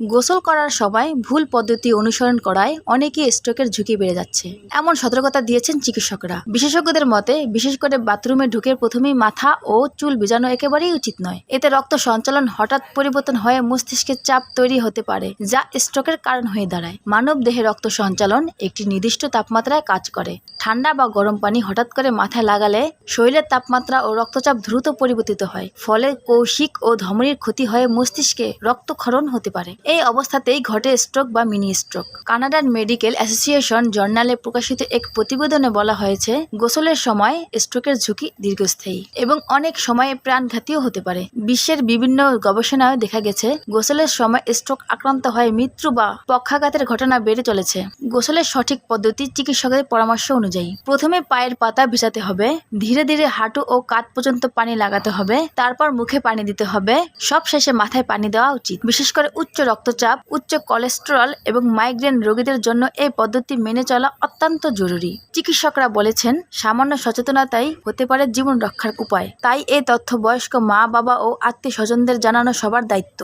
গোসল করার সময় ভুল পদ্ধতি অনুসরণ করায় অনেকেই স্ট্রোকের ঝুঁকি বেড়ে যাচ্ছে। এমন সতর্কতা দিয়েছেন চিকিৎসকরা। বিশেষজ্ঞদের মতে, বিশেষ করে বাথরুমে ঢুকে প্রথমেই মাথা ও চুল ভিজানো একেবারেই উচিত নয়। এতে রক্ত সঞ্চালন হঠাৎ পরিবর্তন হয়ে মস্তিষ্কে চাপ তৈরি হতে পারে, যা স্ট্রোকের কারণ হয়ে দাঁড়ায়। মানব দেহে রক্ত সঞ্চালন একটি নির্দিষ্ট তাপমাত্রায় কাজ করে। ঠান্ডা বা গরম পানি হঠাৎ করে মাথায় লাগালে শরীরের তাপমাত্রা ও রক্তচাপ দ্রুত পরিবর্তিত হয়, ফলে কৌশিক ও ধমনির ক্ষতি হয়ে মস্তিষ্কে রক্তক্ষরণ হতে পারে। এই অবস্থাতেই ঘটে স্ট্রোক বা মিনি স্ট্রোক কানাডার মেডিকেল অ্যাসোসিয়েশন জার্নালে প্রকাশিত এক প্রতিবেদনে বলা হয়েছে, গোসলের সময় স্ট্রোকের ঝুঁকি দীর্ঘস্থায়ী এবং অনেক সময় প্রাণঘাতীও হতে পারে। বিশ্বের বিভিন্ন গবেষণায় দেখা গেছে, গোসলের সময় স্ট্রোক আক্রান্ত হয়ে মৃত্যু বা পক্ষাঘাতের ঘটনা বেড়ে চলেছে। গোসলের সঠিক পদ্ধতি চিকিৎসকের পরামর্শ অনুযায়ী, প্রথমে পায়ের পাতা ভিজাতে হবে, ধীরে ধীরে হাঁটু ও কাঁধ পর্যন্ত পানি লাগাতে হবে, তারপর মুখে পানি দিতে হবে সব শেষে মাথায় পানি দেওয়া উচিত। বিশেষ করে উচ্চ রক্তচাপ, উচ্চ কোলেস্টেরল এবং মাইগ্রেন রোগীদের জন্য এই পদ্ধতি মেনে চলা অত্যন্ত জরুরি। চিকিৎসকরা বলেছেন, সামান্য সচেতনতাই হতে পারে জীবন রক্ষার উপায়। তাই এই তথ্য বয়স্ক মা বাবা ও আত্মীয় স্বজনদের জানানো সবার দায়িত্ব।